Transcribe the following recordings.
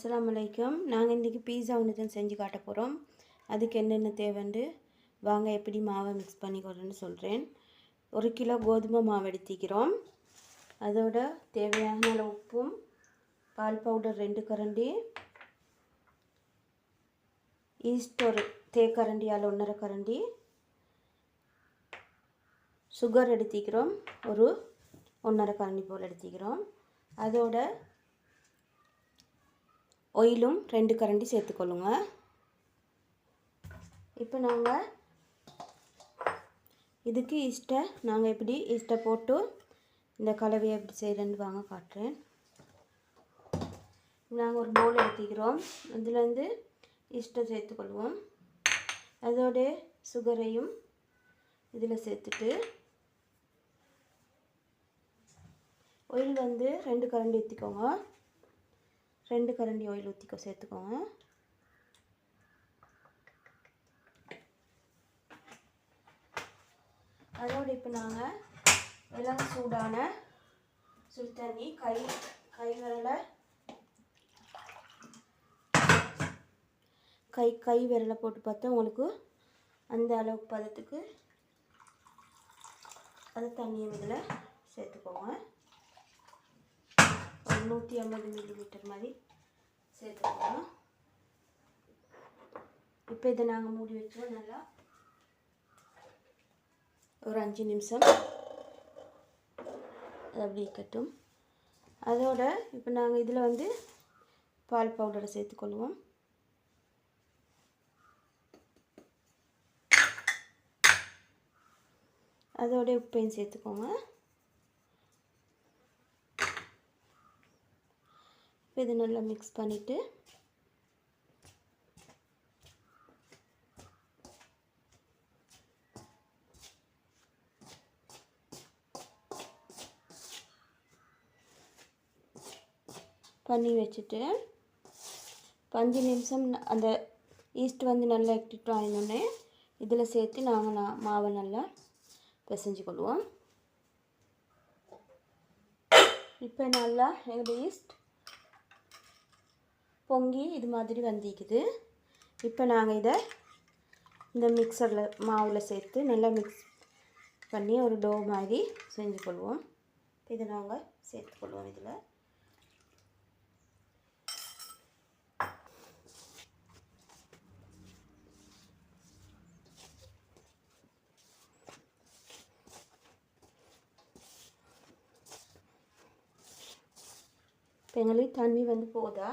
அஸ்ஸலாமு நாங்கள் இன்றைக்கி பீஸா ஒன்று தான் செஞ்சு காட்ட போகிறோம் அதுக்கு என்னென்ன தேவைண்டு வாங்க எப்படி மாவை மிக்ஸ் பண்ணிக்கிறோன்னு சொல்கிறேன் ஒரு கிலோ கோதுமை மாவு எடுத்திக்கிறோம். அதோட தேவையான அளவு உப்பும் பால் பவுடர் ரெண்டு கரண்டி ஈஸ்ட் ஒரு தேக்கரண்டியால் ஒன்றரை கரண்டி சுகர் எடுத்திக்கிறோம். ஒரு ஒன்றரை கரண்டி போல் எடுத்திக்கிறோம். அதோட ஒயிலும் ரெண்டு கரண்டி சேர்த்துக்கொள்ளுங்க. இப்போ நாங்கள் இதுக்கு ஈஸ்ட்டை நாங்கள் எப்படி ஈஸ்ட்டை போட்டு இந்த கலவையை எப்படி செய்கிறேன்னு வாங்க காட்டுறேன். நாங்கள் ஒரு பவுல் எடுத்துக்கிறோம். இதுலேருந்து ஈஸ்ட்டை சேர்த்துக்கொள்வோம். அதோட சுகரையும் இதில் சேர்த்துட்டு ஒயில் வந்து ரெண்டு கரண்டி ஊற்றிக்கோங்க ரெண்டு கரண்டி ஆயில் ஊற்றிக்கோ சேர்த்துக்கோங்க. அதோடு இப்போ நாங்கள் இளம் சூடான சுடு தண்ணி கை கை விரலை கை கை விரலை போட்டு பார்த்தா உங்களுக்கு அந்த அளவுக்கு பதத்துக்கு அது தண்ணியை இதில் சேர்த்துக்கோங்க. நூற்றி ஐம்பது மில்லிமீட்டர் மாதிரி சேர்த்துக்கலாம் இப்போ இதை நாங்கள் மூடி வச்சோம் நல்லா. ஒரு அஞ்சு நிமிஷம். அது அப்படி இருக்கட்டும். அதோட இப்போ நாங்கள் இதில் வந்து பால் பவுடரை சேர்த்துக்கொள்வோம். அதோட உப்பையும் சேர்த்துக்கோங்க. இப்போ இது நல்லா மிக்ஸ் பண்ணிவிட்டு பண்ணி வச்சுட்டு பஞ்சு நிமிஷம் அந்த ஈஸ்ட் வந்து நல்லா எக்டிட் ஆயினோடனே இதில் சேர்த்து நாங்கள் நான் மாவை நல்லா பிசைஞ்சு கொள்வோம். இப்போ நல்லா எங்களோட ஈஸ்ட் பொங்கி இது மாதிரி வந்திக்குது. இப்போ நாங்கள் இதை இந்த மிக்சரில் மாவில் சேர்த்து நல்லா மிக்ஸ் பண்ணி ஒரு டோ மாதிரி செஞ்சு கொள்வோம். இதை நாங்கள் சேர்த்துக்கொள்வோம் இதில். இப்போ எங்களுக்கு தண்ணி வந்து போதா?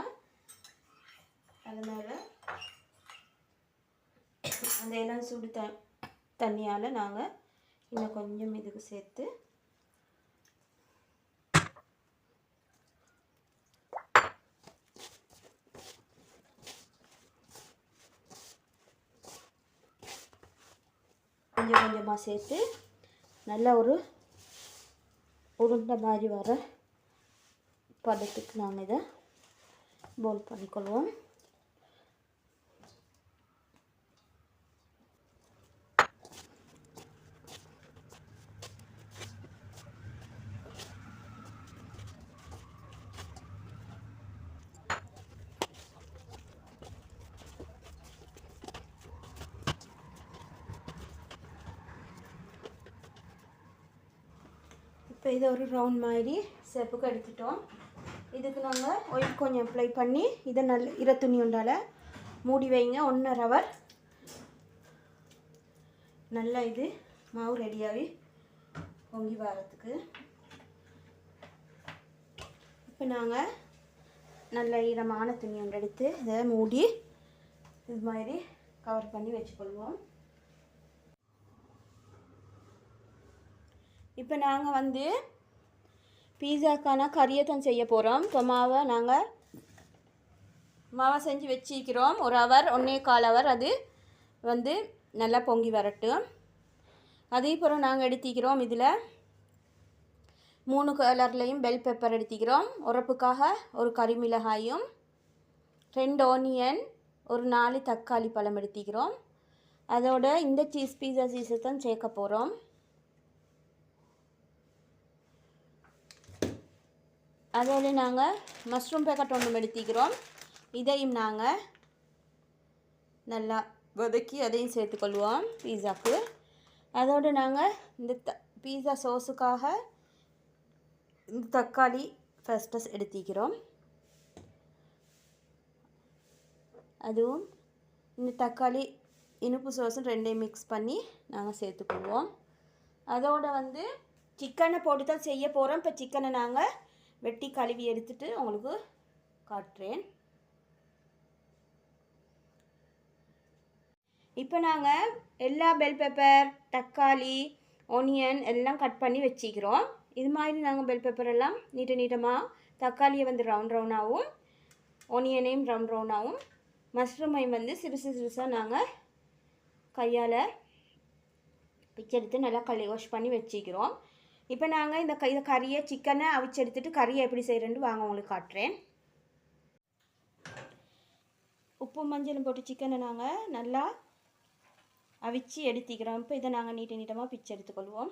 அதனால் அந்த இளம் சுடு த தண்ணியால் நாங்கள் இன்னும் கொஞ்சம் இதுக்கு சேர்த்து கொஞ்சம் கொஞ்சமாக சேர்த்து நல்ல ஒரு உருண்டை மாதிரி வர பதத்துக்கு நாங்கள் இதை போல் பண்ணிக்கொள்வோம். இப்போ இதை ஒரு ரவுண்ட் மாதிரி செப்புக்கு எடுத்துட்டோம். இதுக்கு நாங்கள் ஒயில் கொஞ்சம் அப்ளை பண்ணி இதை நல்ல இர துணி உண்டால் மூடி வைங்க. ஒன்றரை ஹவர் நல்லா இது மாவு ரெடியாகி பொங்கி வரத்துக்கு இப்போ நாங்கள் நல்ல ஈரமான துணி ஒன்று எடுத்து இதை மூடி இது மாதிரி கவர் பண்ணி வச்சுக்கொள்வோம். இப்போ நாங்கள் வந்து பீஸாக்கான கரியத்தம் செய்ய போகிறோம் இப்போ மாவை நாங்கள் மாவை செஞ்சு வச்சிக்கிறோம் ஒரு அவர் ஒன்றே கால் ஹவர் அது வந்து நல்லா பொங்கி வரட்டும். அதே போல் நாங்கள் எடுத்திக்கிறோம் இதில் மூணு கலர்லேயும் பெல் பெப்பர் எடுத்திக்கிறோம் உரப்புக்காக ஒரு கறிமிளகாயும் ரெண்டு ஆனியன் ஒரு நாலு தக்காளி பழம் எடுத்திக்கிறோம் அதோட இந்த சீஸ் பீஸா சீஸை தான் சேர்க்க போகிறோம் அதோடு நாங்கள் மஷ்ரூம் பேக்கெட் ஒன்று எடுத்திக்கிறோம் இதையும் நாங்கள் நல்லா வதக்கி அதையும் சேர்த்துக்கொள்வோம் பீஸாவுக்கு அதோடு நாங்கள் இந்த த பீஸா சோஸுக்காக இந்த தக்காளி ஃபஸ்ட்டு எடுத்திக்கிறோம். அதுவும் இந்த தக்காளி இனிப்பு சோஸும் ரெண்டையும் மிக்ஸ் பண்ணி நாங்கள் சேர்த்துக்குவோம் அதோடு வந்து சிக்கனை போட்டு தான் செய்ய போகிறோம் இப்போ சிக்கனை நாங்கள் வெட்டி கழுவி எடுத்துட்டு உங்களுக்கு காட்டுறேன். இப்போ நாங்கள் எல்லா பெல் பெப்பர் தக்காளி ஒனியன் எல்லாம் கட் பண்ணி வச்சுக்கிறோம். இது மாதிரி நாங்கள் பெல் பெப்பர் எல்லாம் நீட்ட நீட்டமாக தக்காளியை வந்து ரவுண்ட் ரவுண்டாகவும் ஒனியனையும் ரவுண்ட் ரவுண்டாகவும் மஷ்ரூமையும் வந்து சிறுசு சிறுசாக நாங்கள் கையால் பிச்சு எடுத்து நல்லா கழுவி வாஷ் பண்ணி வச்சுக்கிறோம். இப்போ நாங்கள் இந்த க இந்த கறியை சிக்கனை அவிச்சு எடுத்துட்டு கறியை எப்படி செய்கிறேன்னு வாங்க உங்களுக்கு காட்டுறேன். உப்பு மஞ்சளும் போட்டு சிக்கனை நாங்கள் நல்லா அவிச்சு எடுத்துக்கிறோம். இப்போ இதை நாங்கள் நீட்ட நீட்டமாக பிச்சு எடுத்துக்கொள்வோம்.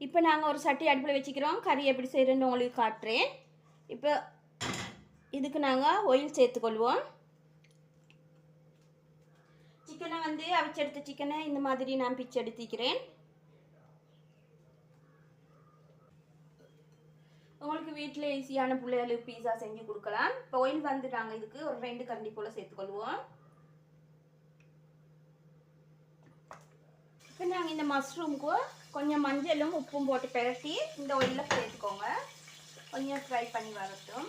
இப்போ நாங்கள் ஒரு சட்டி அடுப்பில் வச்சுக்கிறோம். கறி எப்படி செய்கிறேன்னு உங்களுக்கு காட்டுறேன். இப்போ இதுக்கு நாங்கள் ஒயில் சேர்த்துக்கொள்வோம். சிக்கனை வந்து அவிச்செடுத்த சிக்கனை இந்த மாதிரி நான் பிச்சு எடுத்துக்கிறேன். உங்களுக்கு வீட்டில் ஈஸியான பிள்ளைகளுக்கு பீஸா செஞ்சு கொடுக்கலாம். இப்போ ஒயில் வந்து நாங்கள் இதுக்கு ஒரு ரெண்டு கரண்டி போல் சேர்த்துக்கொள்வோம். இப்போ நாங்கள் இந்த மஷ்ரூமுக்கு கொஞ்சம் மஞ்சளும் உப்பும் போட்டு பிரட்டி இந்த ஒயிலில் சேர்த்துக்கோங்க. கொஞ்சம் ஃப்ரை பண்ணி வரட்டும்.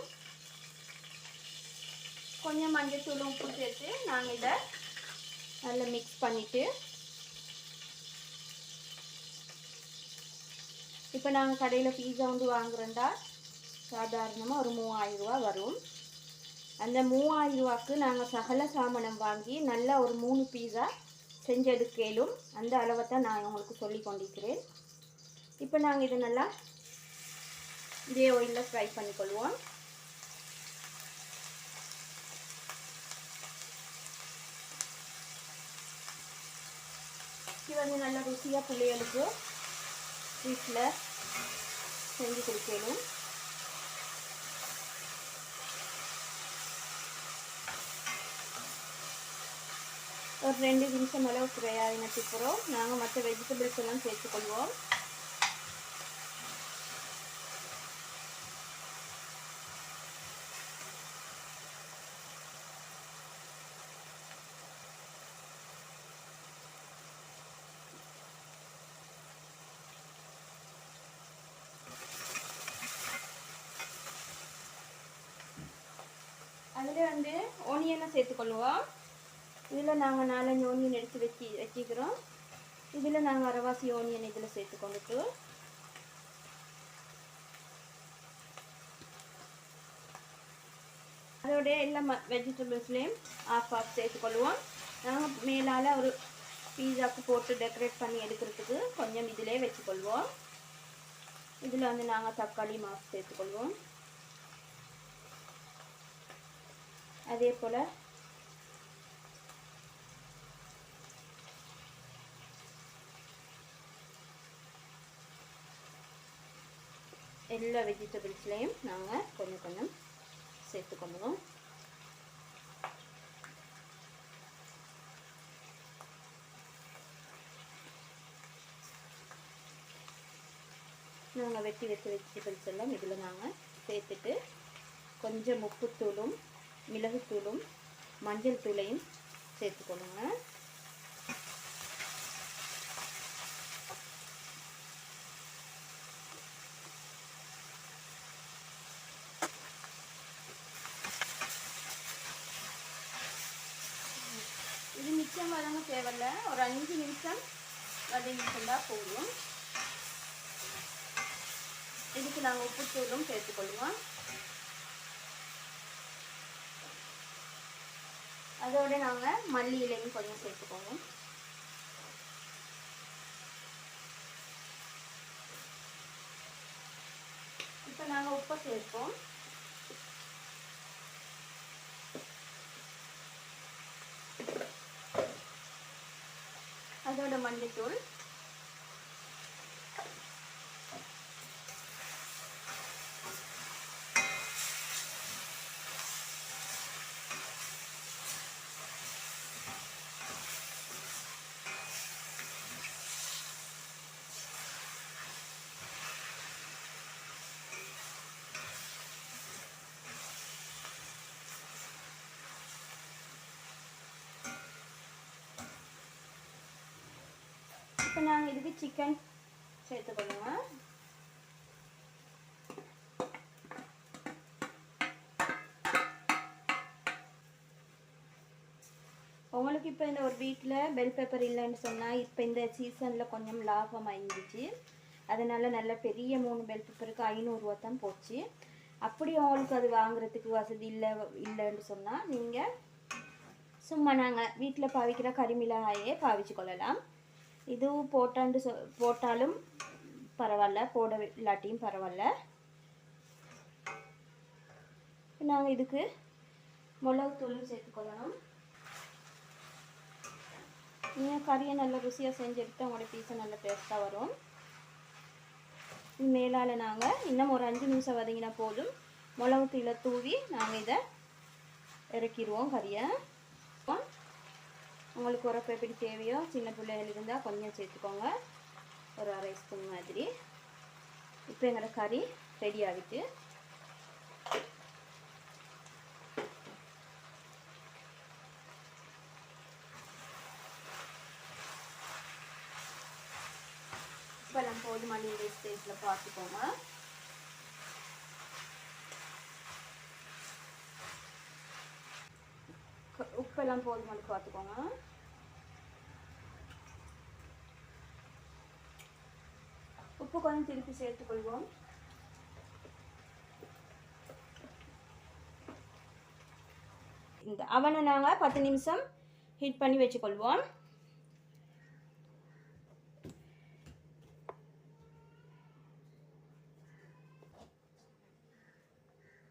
கொஞ்சம் மஞ்சள் தூள் உப்பு சேர்த்து நாங்கள் இதை நல்லா மிக்ஸ் பண்ணிவிட்டு இப்போ நாங்கள் கடையில் பீஸா வந்து வாங்குறோண்டா சாதாரணமாக ஒரு மூவாயிரம் ரூபா வரும். அந்த மூவாயிரம் ரூபாக்கு நாங்கள் சகல சாமனம் வாங்கி நல்லா ஒரு மூணு பீஸா செஞ்செடுக்கலும் அந்த அளவை தான் நான் உங்களுக்கு சொல்லி கொண்டிருக்கிறேன். இப்போ நாங்கள் இதை நல்லா இதே ஆயிலில் ஃப்ரை பண்ணிக்கொள்வோம். இது வந்து நல்லா ருசியாக பிள்ளைகளுக்கு வீட்டில் செஞ்சு கொடுக்கணும். ஒரு ரெண்டு நிமிஷம் அளவு ஃப்ரை ஆகினதுக்கப்புறம் நாங்கள் மற்ற வெஜிடபிள்ஸ் எல்லாம் சேர்த்துக்கொள்வோம். இதில் வந்து ஓனியனை சேர்த்துக்கொள்வோம் இதில் நாங்கள் நாலஞ்சு ஓனியன் எடுத்து வச்சு வச்சுக்கிறோம். இதில் நாங்கள் அரைவாசி ஓனியன் இதில் சேர்த்துக்கொண்டுட்டு. அதோட எல்லா ம வெஜிடபிள்ஸ்லேயும் ஆஃப் ஆஃப் சேர்த்துக்கொள்வோம் நாங்கள் மேலால் ஒரு பீஸாவுக்கு போட்டு டெக்கரேட் பண்ணி எடுக்கிறதுக்கு கொஞ்சம் இதிலே வச்சுக்கொள்வோம். இதில் வந்து நாங்கள் தக்காளி மாஸ் சேர்த்துக்கொள்வோம். அதே போல் எல்லா வெஜிடபிள்ஸ்லேயும் நாங்கள் கொஞ்சம் கொஞ்சம் சேர்த்துக்கொள்ளுவோம் நாங்கள் வெட்டி வச்ச வெஜிடபிள்ஸ் எல்லாம் இதில் நாங்கள் சேர்த்துட்டு கொஞ்சம் உப்புத்தூளும் மிளகுத்தூளும் மஞ்சள் தூளையும் சேர்த்துக்கணுங்க இது மிச்சம் வதங்க தேவையில்ல. ஒரு அஞ்சு நிமிஷம் வதங்கிட்டுண்டா போதும். இதுக்கு நாங்கள் உப்புத்தூளும் சேர்த்துக்கொள்வோம் அதோட நாங்கள் மல்லி இலையும் கொஞ்சம் சேர்த்துக்கோங்க. இப்போ நாங்கள் உப்பை சேர்ப்போம். அதோட இப்போ நாங்கள் இதுக்கு சிக்கன் சேர்த்துக்கணுங்க உங்களுக்கு இப்போ இந்த ஒரு வீட்டில் பெல் பேப்பர் இல்லைன்னு சொன்னால் இப்போ இந்த சீசனில் கொஞ்சம் லாபம் ஆயிருந்துச்சு அதனால் நல்ல பெரிய மூணு பெல் பேப்பருக்கு ஐநூறுரூவா தான் போச்சு. அப்படி உங்களுக்கு அது வாங்குறதுக்கு வசதி இல்லை இல்லைன்னு சொன்னால் நீங்கள் சும்மா நாங்கள் வீட்டில் பாவிக்கிற கறிமிளகாயே பாவிச்சு கொள்ளலாம். இதுவும் போட்டாண்டு சொ போட்டாலும் பரவாயில்ல போட இல்லாட்டியும் பரவாயில்ல நாங்கள் இதுக்கு மிளகுத்தூளும் சேர்த்துக்கொள்ளணும். நீங்கள் கறியை நல்லா ருசியாக செஞ்சு எடுத்து உங்களோட பீஸை நல்ல டேஸ்ட்டாக வரும். மேலால் நாங்கள் இன்னும் ஒரு அஞ்சு நிமிஷம் வதங்கினா போதும். மிளகுத்தூளை தூவி நாங்கள் இதை இறக்கிடுவோம் கறியை. உங்களுக்கு உரப்பு எப்படி தேவையோ சின்ன பிள்ளைகள் இருந்தால் கொஞ்சம் சேர்த்துக்கோங்க. ஒரு அரை ஸ்பூன் மாதிரி. இப்போ எங்களோட கறி ரெடி ஆகிட்டு இப்போ நம்ம போதுமான இந்த ஸ்டேஜில் பார்த்துக்கோங்க க- உப்பெல்லாம் போதுமான பார்த்துக்கோங்க. உப்பு கொஞ்சம் திருப்பி சேர்த்துக்கொள்வோம் இந்த அவனை நாங்கள் பத்து நிமிஷம் ஹீட் பண்ணி வச்சுக்கொள்வோம்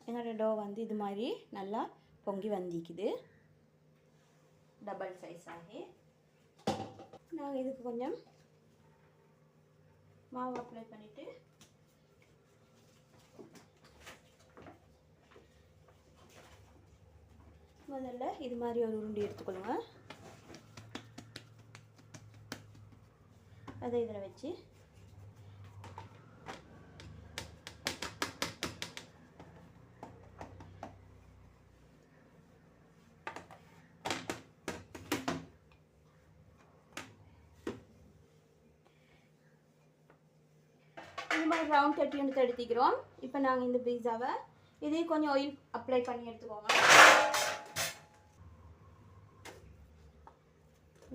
என்னோட டோ வந்து இது மாதிரி நல்லா பொங்கி வந்திக்குது. டபுள் சைஸ் ஆகி. நாங்கள் இதுக்கு கொஞ்சம் மாவு அப்ளை பண்ணிவிட்டு முதல்ல இது மாதிரி ஒரு உருண்டி எடுத்துக்கொள்ளுங்க. அதை இதில் வச்சு ஒரு ரவுண்ட் தட்டி எடுத்து எடுத்துக்கிறோம். இப்போ நாங்கள் இந்த பீஸாவை இதே கொஞ்சம் ஆயில் அப்ளை பண்ணி எடுத்துக்கோங்க.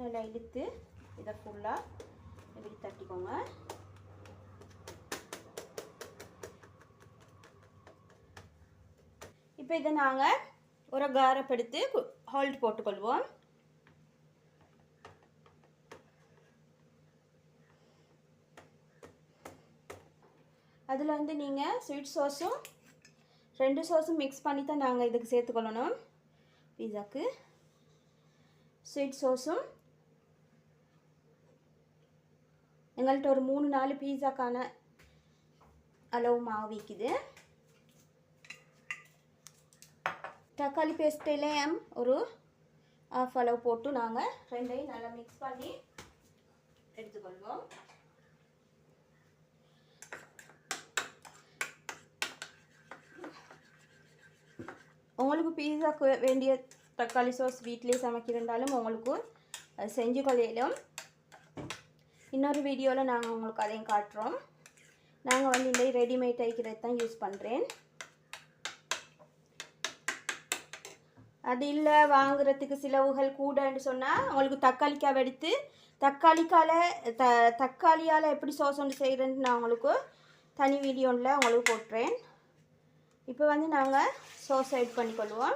நல்லா இழுத்து இதை ஃபுல்லாக இப்படி தட்டிக்கோங்க. இப்போ இதை நாங்கள் ஒரு காரப்படுத்து ஹோல்ட் போட்டுக்கொள்வோம். அதில் வந்து நீங்கள் ஸ்வீட் சாஸும் ரெண்டு சாஸும் மிக்ஸ் பண்ணி தான் நாங்கள் இதுக்கு சேர்த்துக்கொள்ளணும். பீஸாக்கு. ஸ்வீட் சாஸும் எங்கள்கிட்ட ஒரு மூணு நாலு பீஸாக்கான அளவு மாவு விற்கிது தக்காளி பேஸ்ட்லேயும் ஒரு ஆஃப் அளவு போட்டு நாங்கள் ரெண்டையும் நல்லா மிக்ஸ் பண்ணி எடுத்துக்கொள்வோம். உங்களுக்கு பீஸாக்கு வேண்டிய தக்காளி சாஸ் வீட்டிலே சமைக்கிறதாலும் உங்களுக்கு செஞ்சு கொள்ளையிலும். இன்னொரு வீடியோவில் நாங்கள் உங்களுக்கு அதையும் காட்டுறோம். நாங்கள் வந்து இந்த ரெடிமேட் ஐக்கிறது தான் யூஸ் பண்ணுறேன் அது இல்லை வாங்குறதுக்கு செலவுகள் கூடன்னு சொன்னால் உங்களுக்கு தக்காளிக்காய் எடுத்து தக்காளிக்கால த தக்காளியால் எப்படி சோஸ் ஒன்று செய்கிறேன்னு நான் உங்களுக்கு தனி வீடியோவில் உங்களுக்கு போட்டுறேன். இப்போ வந்து நாங்கள் சோஸ் ஆட் பண்ணிக்கொள்வோம்.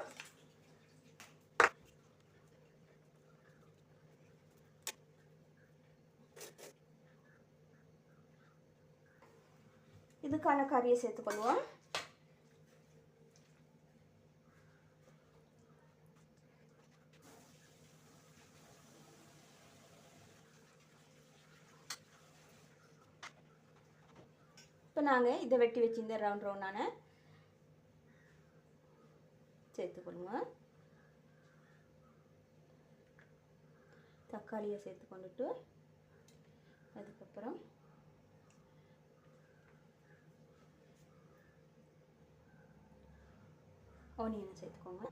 இதுக்கான கறியை சேர்த்துக்கொள்வோம். இப்போ நாங்கள் இதை வெட்டி வச்சிருந்தேன் ரவுண்ட் ரவுண்டான சேர்த்துக்கொள்ளுங்க தக்காளியை சேர்த்து கொண்டுட்டு அதுக்கப்புறம் ஆனியனை சேர்த்துக்கோங்க.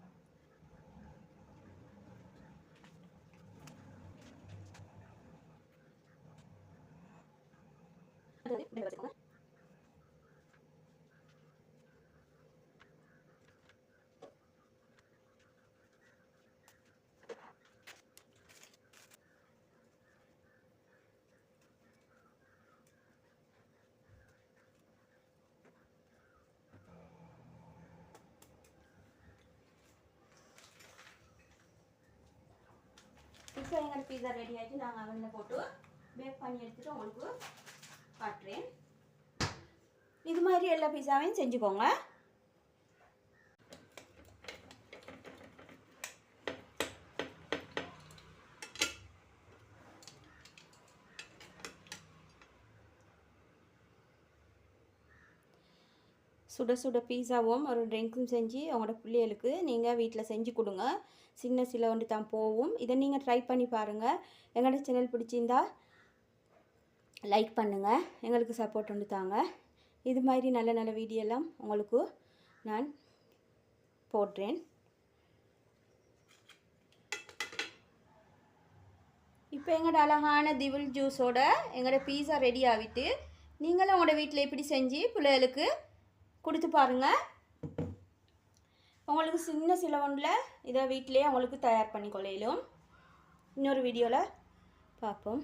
ஸோ எங்கள் பீஸா ரெடி ஆகிட்டு நாங்கள் அவனில் போட்டு பேக் பண்ணி எடுத்துகிட்டு உங்களுக்கு காட்டுறேன். இது மாதிரி எல்லா பீஸாவையும் செஞ்சுக்கோங்க. சுட சுட பீஸாவும் ஒரு ட்ரிங்க்கும் செஞ்சு அவங்களோட பிள்ளைகளுக்கு நீங்கள் வீட்டில் செஞ்சு கொடுங்க. சின்ன சில ஒன்று தான் போகும் இதை நீங்கள் ட்ரை பண்ணி பாருங்கள் எங்களோட சேனல் பிடிச்சிருந்தா லைக் பண்ணுங்கள் எங்களுக்கு சப்போர்ட் ஒன்று தாங்க. இது மாதிரி நல்ல நல்ல வீடியோ எல்லாம் உங்களுக்கு நான் போடுறேன். இப்போ எங்களோட அழகான திவில் ஜூஸோட எங்களோட பீஸா ரெடி ஆகிட்டு நீங்களும் உங்களோட வீட்டில் இப்படி செஞ்சு பிள்ளைகளுக்கு கொடுத்து பாருங்கள் உங்களுக்கு சின்ன சில ஒன்றில் இதை வீட்டிலேயே உங்களுக்கு தயார் பண்ணி கொள்ளையிலும் இன்னொரு வீடியோவில் பார்ப்போம்